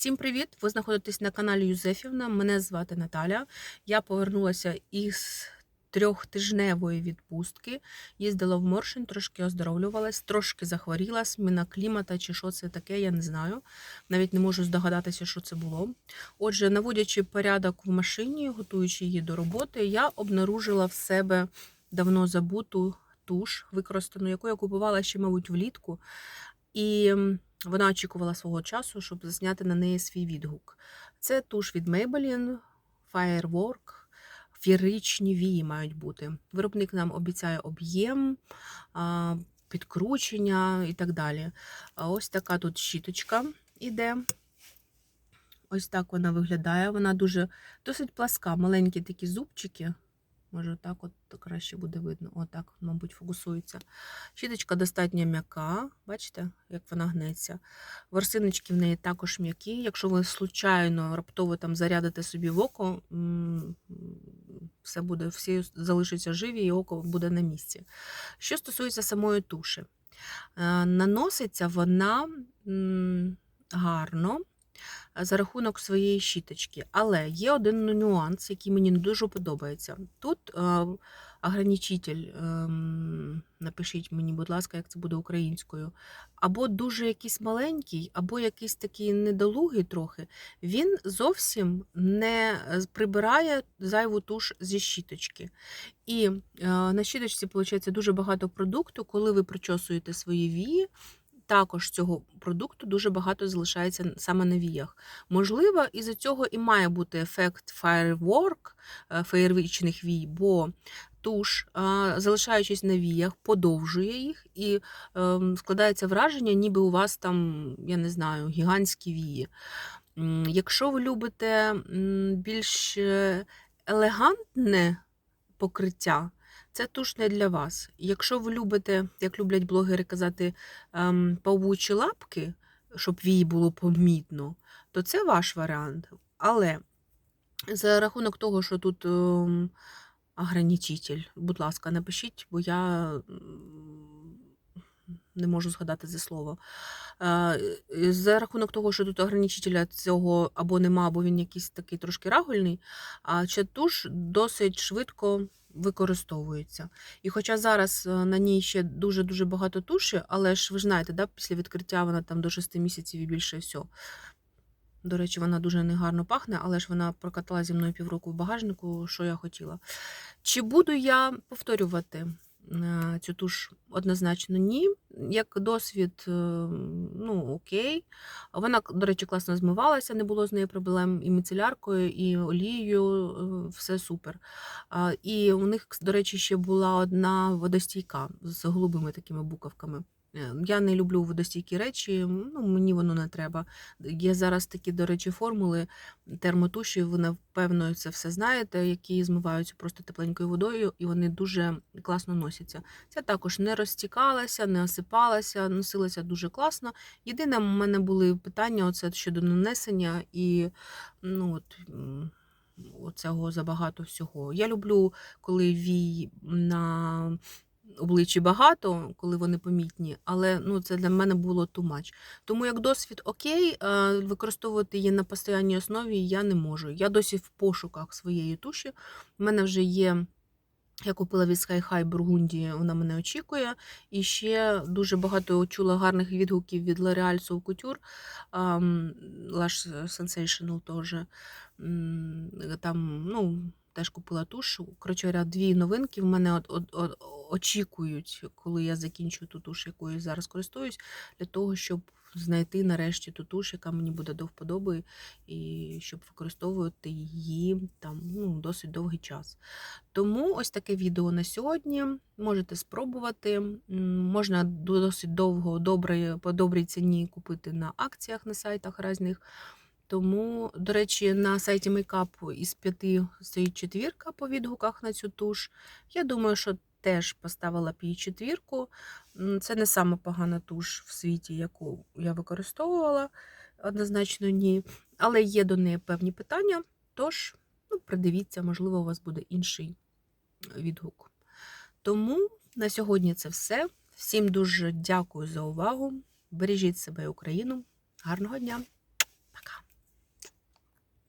Всім привіт! Ви знаходитесь на каналі Юзефівна. Мене звати Наталя. Я повернулася із трьохтижневої відпустки. Їздила в Моршин, трошки оздоровлювалась, трошки захворіла, зміна клімата чи що це таке, я не знаю. Навіть не можу здогадатися, що це було. Отже, наводячи порядок в машині, готуючи її до роботи, я обнаружила в себе давно забуту туш, використану, яку я купувала ще, мабуть, влітку. І вона очікувала свого часу, щоб засняти на неї свій відгук. Це туш від Maybelline, Firework, фіричні вії мають бути. Виробник нам обіцяє об'єм, підкручення і так далі. Ось така тут щіточка іде. Ось так вона виглядає. Вона дуже досить пласка, маленькі такі зубчики. Може, так от краще буде видно. Отак, мабуть, фокусується. Щіточка достатньо м'яка, бачите, як вона гнеться. Ворсиночки в неї також м'які. Якщо ви случайно раптово там зарядите собі в око, все буде, всі залишаться живі, і око буде на місці. Що стосується самої туші, Е, наноситься вона гарно за рахунок своєї щіточки. Але є один нюанс, який мені не дуже подобається. Тут е, ем, напишіть мені, будь ласка, як це буде українською, або дуже якийсь маленький, або якийсь такий недолугий трохи, він зовсім не е, прибирає зайву туш зі щіточки. І е, на щіточці, виходить, дуже багато продукту, коли ви причосуєте свої вії. Також цього продукту дуже багато залишається саме на віях. Можливо, із-за цього і має бути ефект firework, е, феєрвічних вій, бо туш, а, залишаючись на віях, подовжує їх і ем, складається враження, ніби у вас там, я не знаю, гігантські вії. Якщо ви любите більш е, елегантне покриття, це туш не для вас. Якщо ви любите, як люблять блогери казати, ем, павучі лапки, щоб вії було помітно, то це ваш варіант. Але за рахунок того, що тут ем, ограничитель, будь ласка, напишіть, бо я не можу згадати це слово. Е, За рахунок того, що тут ограничителя цього або нема, або він якийсь такий трошки рагульний, а ця туш досить швидко використовується. І хоча зараз е, на ній ще дуже-дуже багато туші, але ж ви знаєте, да, після відкриття вона там до 6 місяців і більше все. До речі, вона дуже негарно пахне, але ж вона прокатала зі мною півроку в багажнику, що я хотіла. Чи буду я повторювати цю туш? Однозначно ні. Як досвід, е, ну окей. Вона, до речі, класно змивалася, не було з нею проблем і міцеляркою, і олією, е, все супер. І у них, до речі, ще була одна водостійка з голубими такими буковками. Е, Я не люблю водостійкі речі, ну мені воно не треба. Є зараз такі, до речі, формули термотуші, ви напевно це все знаєте, які змиваються просто тепленькою водою, і вони дуже класно носяться. Ця також не розтікалася, не осипалася, носилася дуже класно. Єдине, у мене були питання оце щодо нанесення і ну от. Оцього забагато всього. Я люблю, коли вій на обличчі багато, коли вони помітні, але ну, це для мене було much. Тому як досвід окей, е, використовувати її на постійній основі я не можу. Я досі в пошуках своєї туші. У мене вже є. Я купила від Sky High Бургунді, вона мене очікує. І ще дуже багато чула гарних відгуків від L'Oreal So Couture, ам, Lash Sensational теж. Там, ну, теж купила туш. Коротше, дві новинки в мене от, от, от, очікують, коли я закінчу ту туш, якою зараз користуюсь, для того, щоб знайти нарешті ту туш, яка мені буде до вподоби, і щоб використовувати її там ну, досить довгий час. Тому ось таке відео на сьогодні. Можете спробувати. Можна досить довго, добре, по добрій ціні купити на акціях на сайтах різних. Тому, до речі, на сайті Makeup із п'яти стоїть четвірка по відгуках на цю туш. Я думаю, що теж поставила б їй четвірку. Це не саме погана туш в світі, яку я використовувала, однозначно ні. Але є до неї певні питання. Тож, ну, придивіться, можливо, у вас буде інший відгук. Тому на сьогодні це все. Всім дуже дякую за увагу. Бережіть себе Україну. Гарного дня!